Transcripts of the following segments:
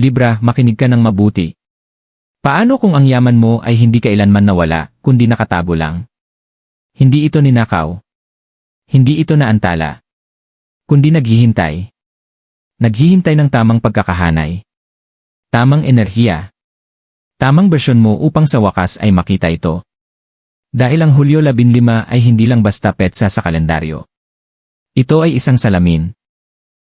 Libra, makinig ka ng mabuti. Paano kung ang yaman mo ay hindi kailanman nawala, kundi nakatago lang? Hindi ito ninakaw. Hindi ito naantala. Kundi naghihintay. Naghihintay ng tamang pagkakahanay. Tamang enerhiya. Tamang bersyon mo upang sa wakas ay makita ito. Dahil ang Hulyo 15 ay hindi lang basta petsa sa kalendaryo. Ito ay isang salamin.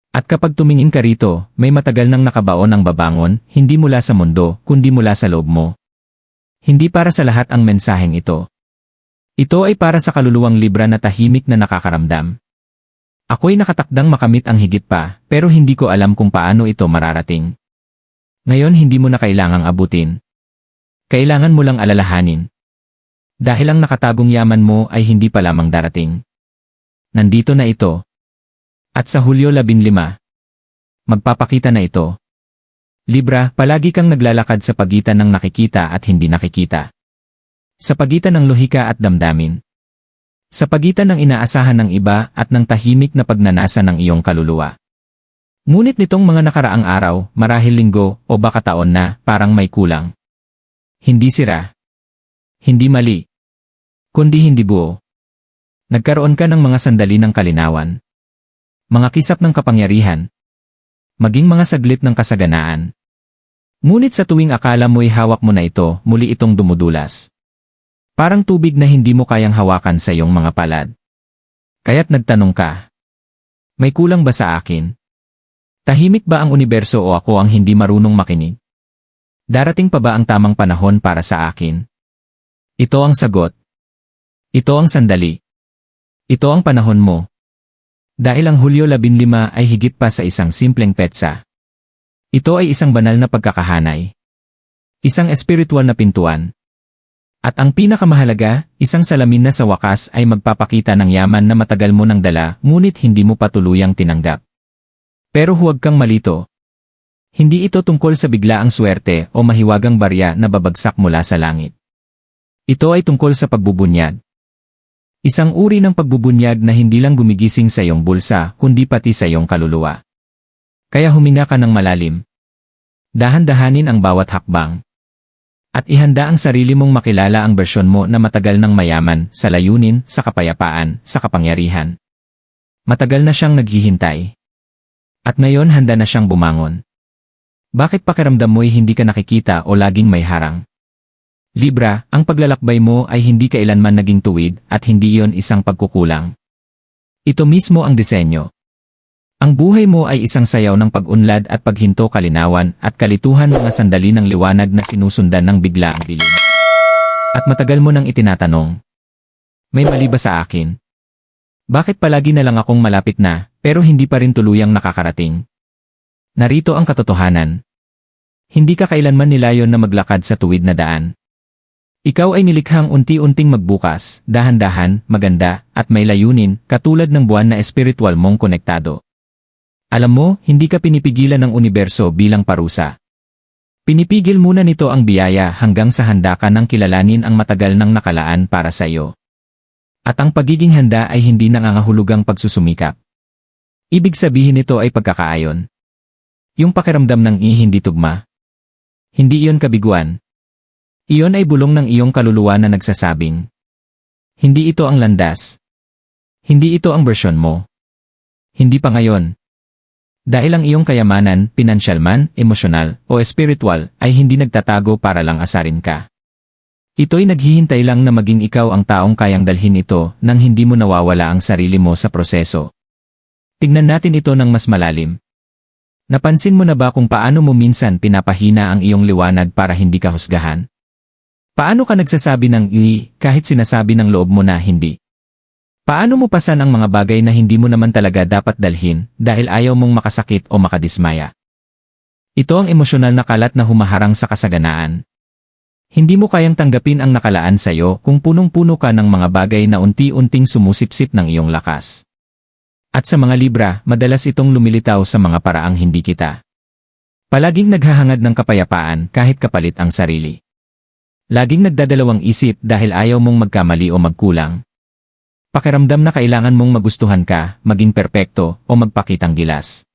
At kapag tumingin ka rito, may matagal nang nakabaon ang babangon, hindi mula sa mundo, kundi mula sa loob mo. Hindi para sa lahat ang mensaheng ito. Ito ay para sa kaluluwang libra na tahimik na nakakaramdam. Ako'y nakatakdang makamit ang higit pa, pero hindi ko alam kung paano ito mararating. Ngayon hindi mo na kailangang abutin. Kailangan mo lang alalahanin. Dahil ang nakatagong yaman mo ay hindi pa lamang darating. Nandito na ito. At sa Hulyo 15, magpapakita na ito. Libra, palagi kang naglalakad sa pagitan ng nakikita at hindi nakikita. Sa pagitan ng lohika at damdamin. Sa pagitan ng inaasahan ng iba at ng tahimik na pagnanasa ng iyong kaluluwa. Ngunit nitong mga nakaraang araw, marahil linggo, o baka taon na, parang may kulang. Hindi sira. Hindi mali. Kundi hindi buo. Nagkaroon ka ng mga sandali ng kalinawan. Mga kisap ng kapangyarihan. Maging mga saglit ng kasaganaan. Ngunit sa tuwing akala mo'y hawak mo na ito, muli itong dumudulas. Parang tubig na hindi mo kayang hawakan sa iyong mga palad. Kaya't nagtanong ka. May kulang ba sa akin? Tahimik ba ang universo o ako ang hindi marunong makinig? Darating pa ba ang tamang panahon para sa akin? Ito ang sagot. Ito ang sandali. Ito ang panahon mo. Dahil ang Hulyo 15 ay higit pa sa isang simpleng petsa. Ito ay isang banal na pagkakahanay. Isang espiritual na pintuan. At ang pinakamahalaga, isang salamin na sa wakas ay magpapakita ng yaman na matagal mo nang dala ngunit hindi mo patuluyang tinanggap. Pero huwag kang malito. Hindi ito tungkol sa biglaang swerte o mahiwagang barya na babagsak mula sa langit. Ito ay tungkol sa pagbubunyag. Isang uri ng pagbubunyag na hindi lang gumigising sa iyong bulsa, kundi pati sa iyong kaluluwa. Kaya huminga ka ng malalim. Dahan-dahanin ang bawat hakbang. At ihanda ang sarili mong makilala ang bersyon mo na matagal ng mayaman, sa layunin, sa kapayapaan, sa kapangyarihan. Matagal na siyang naghihintay. At ngayon handa na siyang bumangon. Bakit pakiramdam mo'y hindi ka nakikita o laging may harang? Libra, ang paglalakbay mo ay hindi kailanman naging tuwid at hindi iyon isang pagkukulang. Ito mismo ang disenyo. Ang buhay mo ay isang sayaw ng pag-unlad at paghinto kalinawan at kalituhan mga sandali ng liwanag na sinusundan ng biglaang dilim. At matagal mo nang itinatanong. May mali ba sa akin? Bakit palagi na lang akong malapit na, pero hindi pa rin tuluyang nakakarating? Narito ang katotohanan. Hindi ka kailanman nilayon na maglakad sa tuwid na daan. Ikaw ay nilikhang unti-unting magbukas, dahan-dahan, maganda, at may layunin, katulad ng buwan na espiritual mong konektado. Alam mo, hindi ka pinipigilan ng universo bilang parusa. Pinipigil muna nito ang biyaya hanggang sa handa ka ng kilalanin ang matagal ng nakalaan para sa iyo. At ang pagiging handa ay hindi nangangahulugang pagsusumikap. Ibig sabihin nito ay pagkakaayon. Yung pakiramdam ng i hindi tugma. Hindi iyon kabiguan, iyon ay bulong ng iyong kaluluwa na nagsasabing. Hindi ito ang landas. Hindi ito ang bersyon mo. Hindi pa ngayon. Dahil ang iyong kayamanan, pinansyal man, emosyonal, o espiritual, ay hindi nagtatago para lang asarin ka. Ito'y naghihintay lang na maging ikaw ang taong kayang dalhin ito nang hindi mo nawawala ang sarili mo sa proseso. Tignan natin ito ng mas malalim. Napansin mo na ba kung paano mo minsan pinapahina ang iyong liwanag para hindi ka husgahan? Paano ka nagsasabi ng i kahit sinasabi ng loob mo na hindi? Paano mo pasan ang mga bagay na hindi mo naman talaga dapat dalhin dahil ayaw mong makasakit o makadismaya? Ito ang emosyonal na kalat na humaharang sa kasaganaan. Hindi mo kayang tanggapin ang nakalaan sa iyo kung punong-puno ka ng mga bagay na unti-unting sumusipsip ng iyong lakas. At sa mga libra, madalas itong lumilitaw sa mga paraang hindi kita. Palaging naghahangad ng kapayapaan kahit kapalit ang sarili. Laging nagdadalawang isip dahil ayaw mong magkamali o magkulang. Pakiramdam na kailangan mong magustuhan ka, maging perpekto, o magpakitang gilas.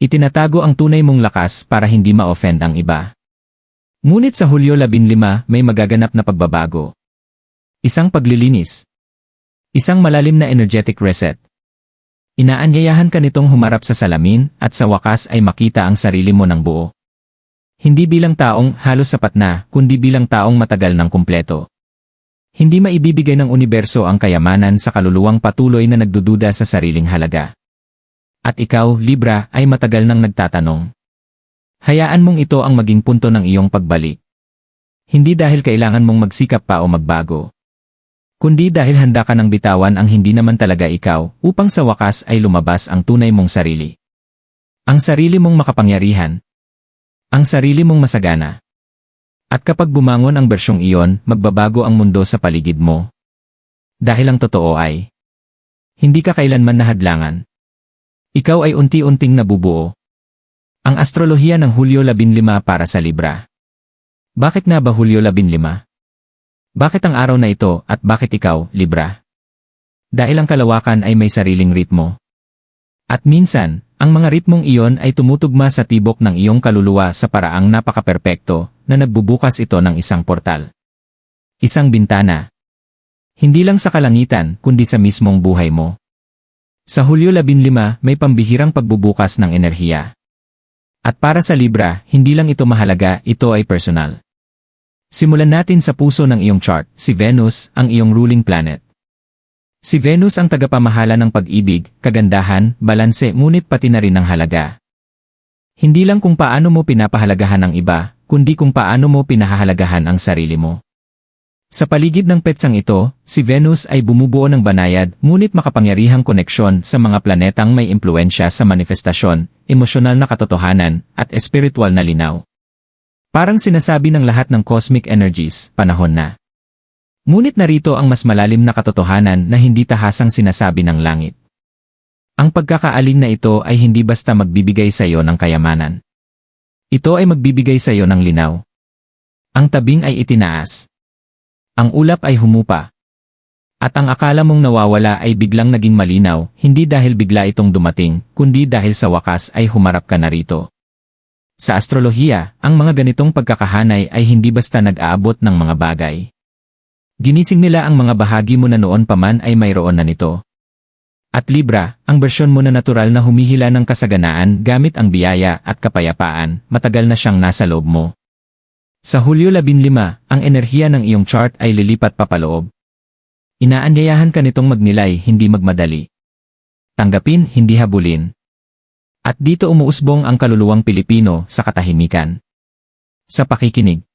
Itinatago ang tunay mong lakas para hindi ma-offend ang iba. Ngunit sa Hulyo 15 may magaganap na pagbabago. Isang paglilinis. Isang malalim na energetic reset. Inaanyayahan ka nitong humarap sa salamin at sa wakas ay makita ang sarili mo ng buo. Hindi bilang taong halos sapat na, kundi bilang taong matagal ng kumpleto. Hindi maibibigay ng universo ang kayamanan sa kaluluwang patuloy na nagdududa sa sariling halaga. At ikaw, Libra, ay matagal nang nagtatanong. Hayaan mong ito ang maging punto ng iyong pagbalik. Hindi dahil kailangan mong magsikap pa o magbago. Kundi dahil handa ka ng bitawan ang hindi naman talaga ikaw upang sa wakas ay lumabas ang tunay mong sarili. Ang sarili mong makapangyarihan. Ang sarili mong masagana. At kapag bumangon ang bersyong iyon, magbabago ang mundo sa paligid mo. Dahil ang totoo ay, hindi ka kailanman nahadlangan. Ikaw ay unti-unting nabubuo. Ang astrolohiya ng Hulyo 15 para sa Libra. Bakit nga ba Hulyo 15? Bakit ang araw na ito at bakit ikaw, Libra? Dahil ang kalawakan ay may sariling ritmo. At minsan, ang mga ritmong iyon ay tumutugma sa tibok ng iyong kaluluwa sa paraang napakaperpekto na nagbubukas ito ng isang portal. Isang bintana. Hindi lang sa kalangitan kundi sa mismong buhay mo. Sa Hulyo 15 may pambihirang pagbubukas ng enerhiya. At para sa Libra, hindi lang ito mahalaga, ito ay personal. Simulan natin sa puso ng iyong chart, si Venus, ang iyong ruling planet. Si Venus ang tagapamahala ng pag-ibig, kagandahan, balanse ngunit pati na rin ang halaga. Hindi lang kung paano mo pinapahalagahan ang iba, kundi kung paano mo pinahahalagahan ang sarili mo. Sa paligid ng petsang ito, si Venus ay bumubuo ng banayad ngunit makapangyarihang koneksyon sa mga planetang may impluensya sa manifestasyon, emosyonal na katotohanan, at espiritual na linaw. Parang sinasabi ng lahat ng cosmic energies, panahon na. Ngunit narito ang mas malalim na katotohanan na hindi tahasang sinasabi ng langit. Ang pagkakaalin na ito ay hindi basta magbibigay sa iyo ng kayamanan. Ito ay magbibigay sa iyo ng linaw. Ang tabing ay itinaas. Ang ulap ay humupa. At ang akala mong nawawala ay biglang naging malinaw, hindi dahil bigla itong dumating, kundi dahil sa wakas ay humarap ka na rito. Sa astrolohiya, ang mga ganitong pagkakahanay ay hindi basta nag-aabot ng mga bagay. Ginising nila ang mga bahagi mo na noon pa man ay mayroon na nito. At Libra, ang bersyon mo na natural na humihila ng kasaganaan gamit ang biyaya at kapayapaan, matagal na siyang nasa loob mo. Sa Hulyo 15, ang enerhiya ng iyong chart ay lilipat papaloob. Inaanyayahan ka nitong magnilay, hindi magmadali. Tanggapin, hindi habulin. At dito umuusbong ang kaluluwang Pilipino sa katahimikan. Sa pakikinig.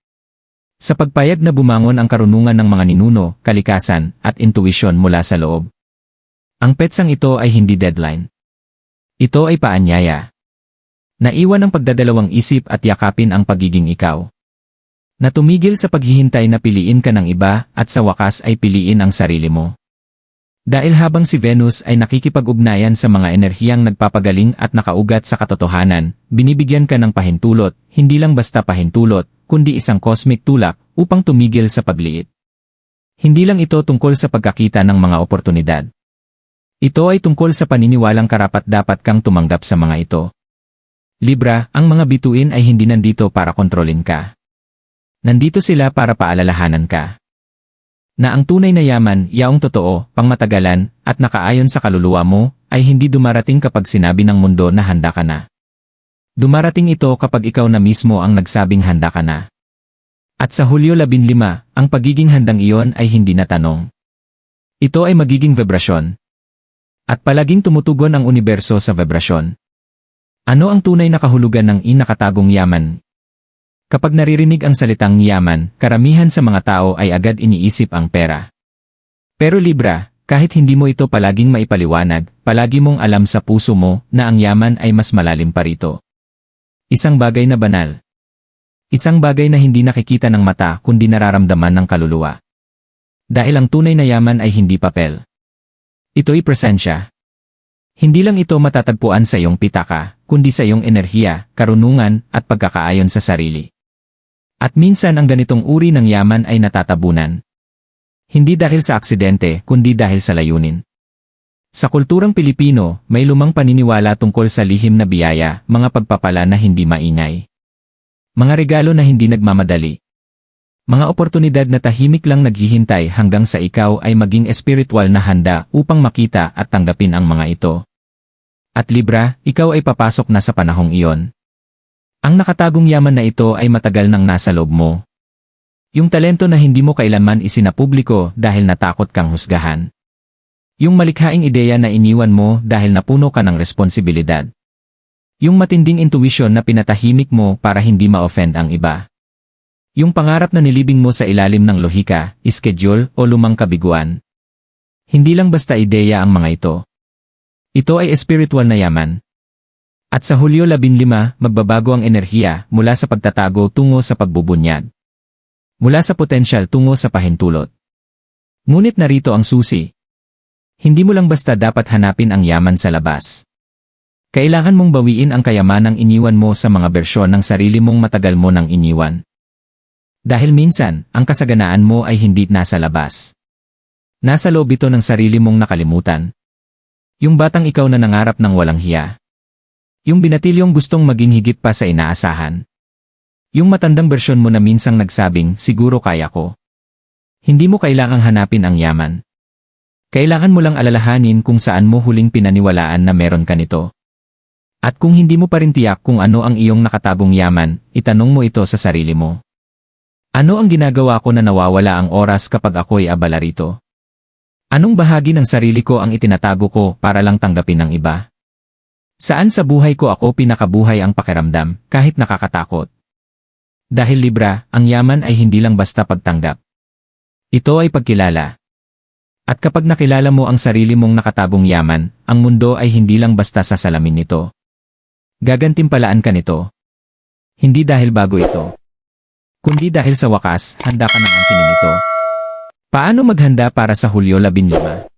Sa pagpayag na bumangon ang karunungan ng mga ninuno, kalikasan, at intuisyon mula sa loob. Ang petsang ito ay hindi deadline. Ito ay paanyaya. Naiwan ang pagdadalawang isip at yakapin ang pagiging ikaw. Na tumigil sa paghihintay na piliin ka ng iba at sa wakas ay piliin ang sarili mo. Dahil habang si Venus ay nakikipag-ugnayan sa mga enerhiyang nagpapagaling at nakaugat sa katotohanan, binibigyan ka ng pahintulot, hindi lang basta pahintulot, kundi isang cosmic tulak upang tumigil sa pagliit. Hindi lang ito tungkol sa pagkakita ng mga oportunidad. Ito ay tungkol sa paniniwalang karapat-dapat kang tumanggap sa mga ito. Libra, ang mga bituin ay hindi nandito para kontrolin ka. Nandito sila para paalalahanan ka na ang tunay na yaman, yaong totoo, pangmatagalan, at nakaayon sa kaluluwa mo, ay hindi dumarating kapag sinabi ng mundo na handa ka na. Dumarating ito kapag ikaw na mismo ang nagsabing handa ka na. At sa Hulyo 15, ang pagiging handang iyon ay hindi na tanong. Ito ay magiging vibrasyon. At palaging tumutugon ang universo sa vibrasyon. Ano ang tunay na kahulugan ng inakatagong yaman, Kapag naririnig ang salitang yaman, karamihan sa mga tao ay agad iniisip ang pera. Pero Libra, kahit hindi mo ito palaging maipaliwanag, palagi mong alam sa puso mo na ang yaman ay mas malalim pa rito. Isang bagay na banal. Isang bagay na hindi nakikita ng mata kundi nararamdaman ng kaluluwa. Dahil ang tunay na yaman ay hindi papel. Ito'y presensya. Hindi lang ito matatagpuan sa iyong pitaka, kundi sa iyong enerhiya, karunungan, at pagkakaayon sa sarili. At minsan ang ganitong uri ng yaman ay natatabunan. Hindi dahil sa aksidente, kundi dahil sa layunin. Sa kulturang Pilipino, may lumang paniniwala tungkol sa lihim na biyaya, mga pagpapala na hindi maingay. Mga regalo na hindi nagmamadali. Mga oportunidad na tahimik lang naghihintay hanggang sa ikaw ay maging espiritual na handa upang makita at tanggapin ang mga ito. At Libra, ikaw ay papasok na sa panahong iyon. Ang nakatagong yaman na ito ay matagal nang nasa loob mo. Yung talento na hindi mo kailanman isinapubliko dahil natakot kang husgahan. Yung malikhaing ideya na iniwan mo dahil napuno ka ng responsibilidad. Yung matinding intuition na pinatahimik mo para hindi ma-offend ang iba. Yung pangarap na nilibing mo sa ilalim ng lohika, schedule o lumang kabiguan. Hindi lang basta ideya ang mga ito. Ito ay spiritual na yaman. At sa Hulyo 15, magbabago ang enerhiya mula sa pagtatago tungo sa pagbubunyag. Mula sa potensyal tungo sa pahintulot. Ngunit narito ang susi, hindi mo lang basta dapat hanapin ang yaman sa labas. Kailangan mong bawiin ang kayamanang iniwan mo sa mga bersyon ng sarili mong matagal mo nang iniwan. Dahil minsan, ang kasaganaan mo ay hindi nasa labas. Nasa loob ito ng sarili mong nakalimutan. Yung batang ikaw na nangarap ng walang hiya. Yung binatilyong gustong maging higit pa sa inaasahan. Yung matandang bersyon mo na minsang nagsabing, siguro kaya ko. Hindi mo kailangang hanapin ang yaman. Kailangan mo lang alalahanin kung saan mo huling pinaniwalaan na meron ka nito. At kung hindi mo pa rin tiyak kung ano ang iyong nakatagong yaman, itanong mo ito sa sarili mo. Ano ang ginagawa ko na nawawala ang oras kapag ako'y abala rito? Anong bahagi ng sarili ko ang itinatago ko para lang tanggapin ng iba? Saan sa buhay ko ako pinakabuhay ang pakiramdam, kahit nakakatakot? Dahil Libra, ang yaman ay hindi lang basta pagtanggap. Ito ay pagkilala. At kapag nakilala mo ang sarili mong nakatagong yaman, ang mundo ay hindi lang basta sa salamin nito. Gagantimpalaan ka nito. Hindi dahil bago ito. Kundi dahil sa wakas, handa ka ng angkinin nito. Paano maghanda para sa Hulyo 15?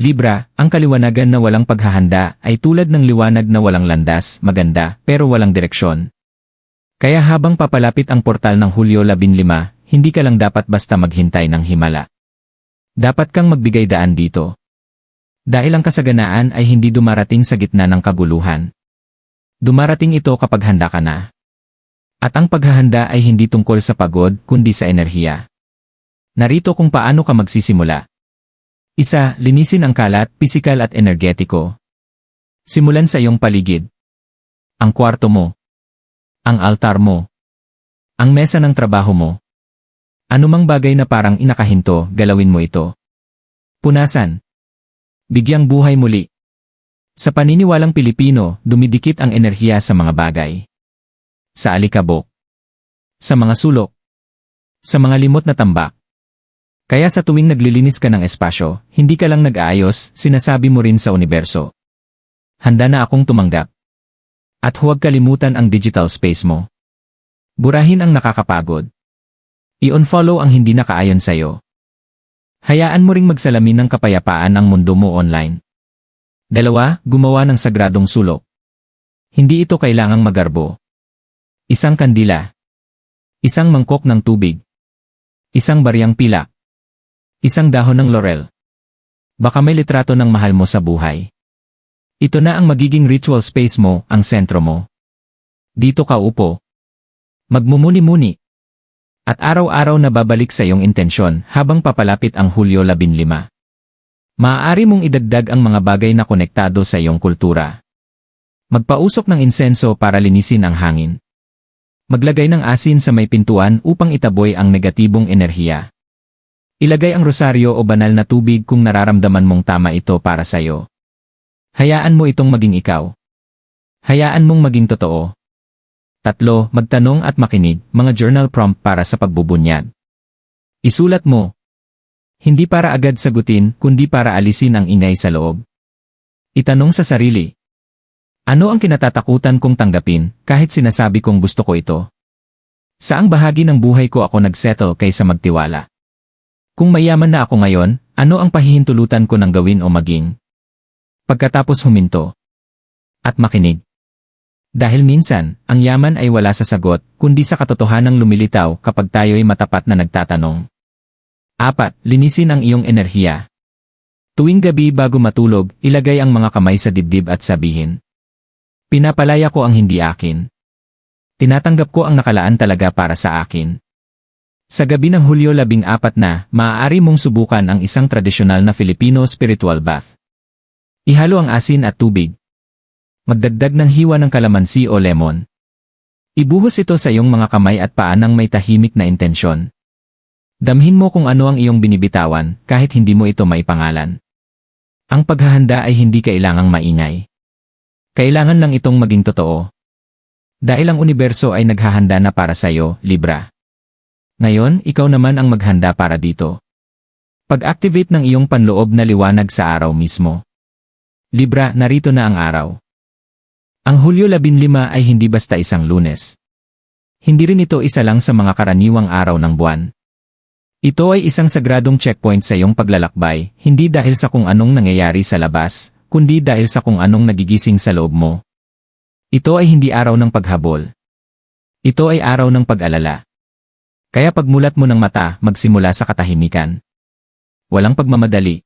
Libra, ang kaliwanagan na walang paghahanda ay tulad ng liwanag na walang landas, maganda, pero walang direksyon. Kaya habang papalapit ang portal ng Hulyo 15, hindi ka lang dapat basta maghintay ng himala. Dapat kang magbigay daan dito. Dahil ang kasaganaan ay hindi dumarating sa gitna ng kaguluhan. Dumarating ito kapag handa ka na. At ang paghahanda ay hindi tungkol sa pagod kundi sa enerhiya. Narito kung paano ka magsisimula. Isa, linisin ang kalat, pisikal at energetiko. Simulan sa iyong paligid. Ang kwarto mo. Ang altar mo. Ang mesa ng trabaho mo. Anumang bagay na parang inakahinto, galawin mo ito. Punasan. Bigyang buhay muli. Sa paniniwalang Pilipino, dumidikit ang enerhiya sa mga bagay. Sa alikabok. Sa mga sulok. Sa mga limot na tambak. Kaya sa tuwing naglilinis ka ng espasyo, hindi ka lang nag-aayos, sinasabi mo rin sa universo. Handa na akong tumanggap. At huwag kalimutan ang digital space mo. Burahin ang nakakapagod. I-unfollow ang hindi nakaayon sa'yo. Hayaan mo ring magsalamin ng kapayapaan ang mundo mo online. Dalawa, gumawa ng sagradong sulok. Hindi ito kailangang magarbo. Isang kandila. Isang mangkok ng tubig. Isang baryang pila. Isang dahon ng laurel. Baka may litrato ng mahal mo sa buhay. Ito na ang magiging ritual space mo, ang sentro mo. Dito ka upo. Magmumuni-muni. At araw-araw na babalik sa iyong intensyon habang papalapit ang Hulyo 15. Maaari mong idagdag ang mga bagay na konektado sa iyong kultura. Magpausok ng insenso para linisin ang hangin. Maglagay ng asin sa may pintuan upang itaboy ang negatibong enerhiya. Ilagay ang rosaryo o banal na tubig kung nararamdaman mong tama ito para sa iyo. Hayaan mo itong maging ikaw. Hayaan mong maging totoo. Tatlo, magtanong at makinig, mga journal prompt para sa pagbubunyag. Isulat mo. Hindi para agad sagutin, kundi para alisin ang ingay sa loob. Itanong sa sarili. Ano ang kinatatakutan kong tanggapin, kahit sinasabi kong gusto ko ito? Saang bahagi ng buhay ko ako nagsettle kaysa magtiwala? Kung mayaman na ako ngayon, ano ang pahihintulutan ko ng gawin o maging? Pagkatapos huminto. At makinig. Dahil minsan, ang yaman ay wala sa sagot, kundi sa katotohanang lumilitaw kapag tayo'y matapat na nagtatanong. Apat, linisin ang iyong enerhiya. Tuwing gabi bago matulog, ilagay ang mga kamay sa dibdib at sabihin. Pinapalaya ko ang hindi akin. Tinatanggap ko ang nakalaan talaga para sa akin. Sa gabi ng Hulyo 14 na, maaari mong subukan ang isang tradisyonal na Filipino spiritual bath. Ihalo ang asin at tubig. Magdagdag ng hiwa ng kalamansi o lemon. Ibuhos ito sa iyong mga kamay at paa ng may tahimik na intensyon. Damhin mo kung ano ang iyong binibitawan kahit hindi mo ito maipangalan. Ang paghahanda ay hindi kailangang maingay. Kailangan lang itong maging totoo. Dahil ang universo ay naghahanda na para sa iyo, Libra. Ngayon, ikaw naman ang maghanda para dito. Pag-activate ng iyong panloob na liwanag sa araw mismo. Libra, narito na ang araw. Ang Hulyo 15 ay hindi basta isang lunes. Hindi rin ito isa lang sa mga karaniwang araw ng buwan. Ito ay isang sagradong checkpoint sa iyong paglalakbay, hindi dahil sa kung anong nangyayari sa labas, kundi dahil sa kung anong nagigising sa loob mo. Ito ay hindi araw ng paghabol. Ito ay araw ng pag-alala. Kaya pagmulat mo ng mata, magsimula sa katahimikan. Walang pagmamadali.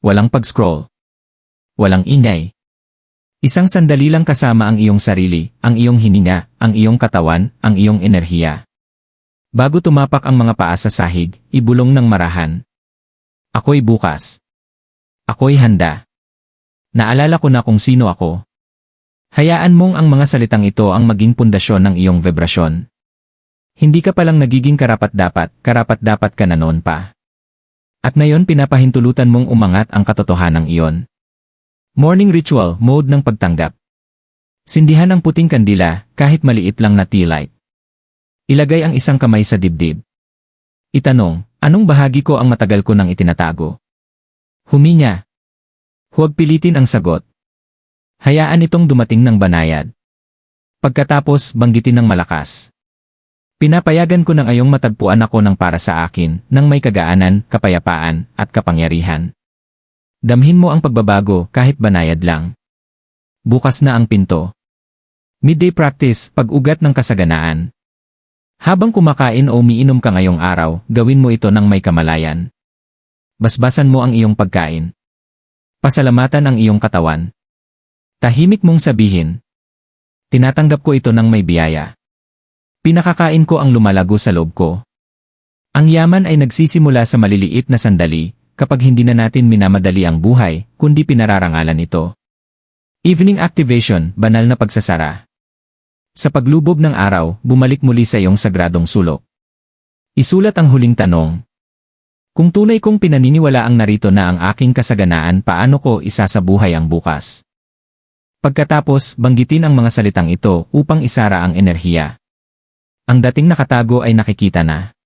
Walang pag-scroll. Walang ingay. Isang sandali lang kasama ang iyong sarili, ang iyong hininga, ang iyong katawan, ang iyong enerhiya. Bago tumapak ang mga paa sa sahig, ibulong ng marahan. Ako'y bukas. Ako'y handa. Naalala ko na kung sino ako. Hayaan mong ang mga salitang ito ang maging pundasyon ng iyong vibrasyon. Hindi ka palang nagiging karapat-dapat, karapat-dapat ka na noon pa. At ngayon pinapahintulutan mong umangat ang katotohanan iyon. Morning ritual, mode ng pagtanggap. Sindihan ang puting kandila, kahit maliit lang na tea light. Ilagay ang isang kamay sa dibdib. Itanong, anong bahagi ko ang matagal ko nang itinatago? Huminya. Huwag pilitin ang sagot. Hayaan itong dumating ng banayad. Pagkatapos, banggitin ng malakas. Pinapayagan ko ng ayong matagpuan ako ng para sa akin, ng may kagaanan, kapayapaan, at kapangyarihan. Damhin mo ang pagbabago kahit banayad lang. Bukas na ang pinto. Midday practice, pag-ugat ng kasaganaan. Habang kumakain o umiinom ka ngayong araw, gawin mo ito ng may kamalayan. Basbasan mo ang iyong pagkain. Pasalamatan ang iyong katawan. Tahimik mong sabihin. Tinatanggap ko ito ng may biyaya. Pinakakain ko ang lumalago sa loob ko. Ang yaman ay nagsisimula sa maliliit na sandali, kapag hindi na natin minamadali ang buhay, kundi pinararangalan ito. Evening activation, banal na pagsasara. Sa paglubob ng araw, bumalik muli sa iyong sagradong sulok. Isulat ang huling tanong. Kung tunay kong pinaniniwala ang narito na ang aking kasaganaan paano ko isasabuhay ang bukas? Pagkatapos, banggitin ang mga salitang ito upang isara ang enerhiya. Ang dating nakatago ay nakikita na.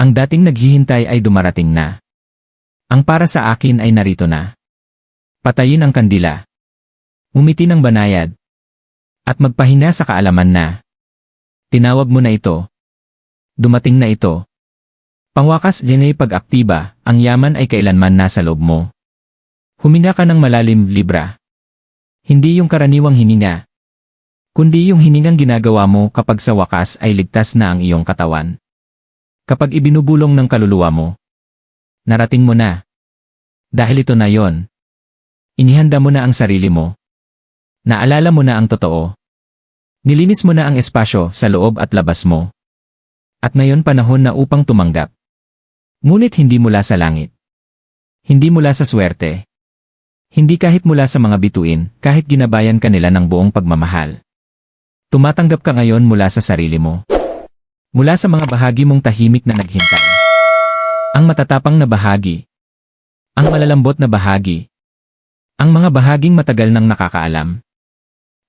Ang dating naghihintay ay dumarating na. Ang para sa akin ay narito na. Patayin ang kandila. Umiti ng banayad. At magpahina sa kaalaman na. Tinawag mo na ito. Dumating na ito. Pangwakas dinay pag-aktiba, ang yaman ay kailanman nasa loob mo. Huminga ka ng malalim, Libra. Hindi yung karaniwang hininga. Kundi yung hiningang ginagawa mo kapag sa wakas ay ligtas na ang iyong katawan. Kapag ibinubulong ng kaluluwa mo. Narating mo na. Dahil ito na yon. Inihanda mo na ang sarili mo. Naalala mo na ang totoo. Nilinis mo na ang espasyo sa loob at labas mo. At ngayon panahon na upang tumanggap. Ngunit hindi mula sa langit. Hindi mula sa swerte. Hindi kahit mula sa mga bituin, kahit ginabayan ka nila ng buong pagmamahal. Tumatanggap ka ngayon mula sa sarili mo. Mula sa mga bahagi mong tahimik na naghintay. Ang matatapang na bahagi. Ang malalambot na bahagi. Ang mga bahaging matagal nang nakakaalam.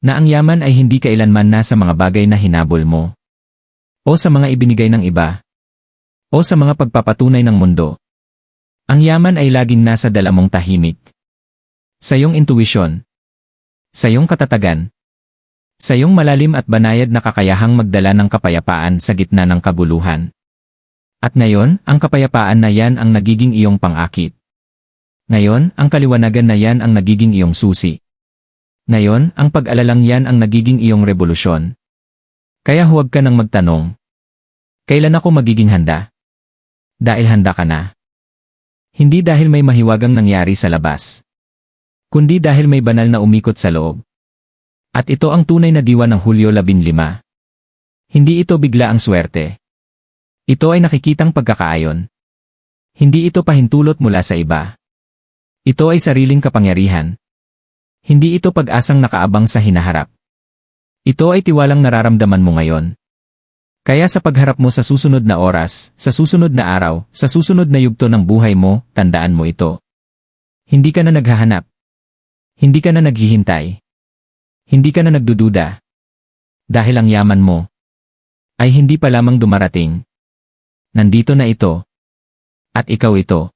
Na ang yaman ay hindi kailanman nasa mga bagay na hinabol mo. O sa mga ibinigay ng iba. O sa mga pagpapatunay ng mundo. Ang yaman ay laging nasa dala mong tahimik. Sa iyong intuisyon. Sa iyong katatagan. Sa iyong malalim at banayad na kakayahang magdala ng kapayapaan sa gitna ng kaguluhan. At ngayon, ang kapayapaan na yan ang nagiging iyong pangakit. Ngayon, ang kaliwanagan na yan ang nagiging iyong susi. Ngayon, ang pag-alalang yan ang nagiging iyong revolusyon. Kaya huwag ka nang magtanong. Kailan ako magiging handa? Dahil handa ka na. Hindi dahil may mahiwagang nangyari sa labas. Kundi dahil may banal na umikot sa loob. At ito ang tunay na diwa ng Hulyo 15. Hindi ito bigla ang swerte. Ito ay nakikitang pagkakaayon. Hindi ito pahintulot mula sa iba. Ito ay sariling kapangyarihan. Hindi ito pag-asang nakaabang sa hinaharap. Ito ay tiwalang nararamdaman mo ngayon. Kaya sa pagharap mo sa susunod na oras, sa susunod na araw, sa susunod na yugto ng buhay mo, tandaan mo ito. Hindi ka na naghahanap. Hindi ka na naghihintay. Hindi ka na nagdududa. Dahil ang yaman mo ay hindi pa lamang dumarating. Nandito na ito. At ikaw ito.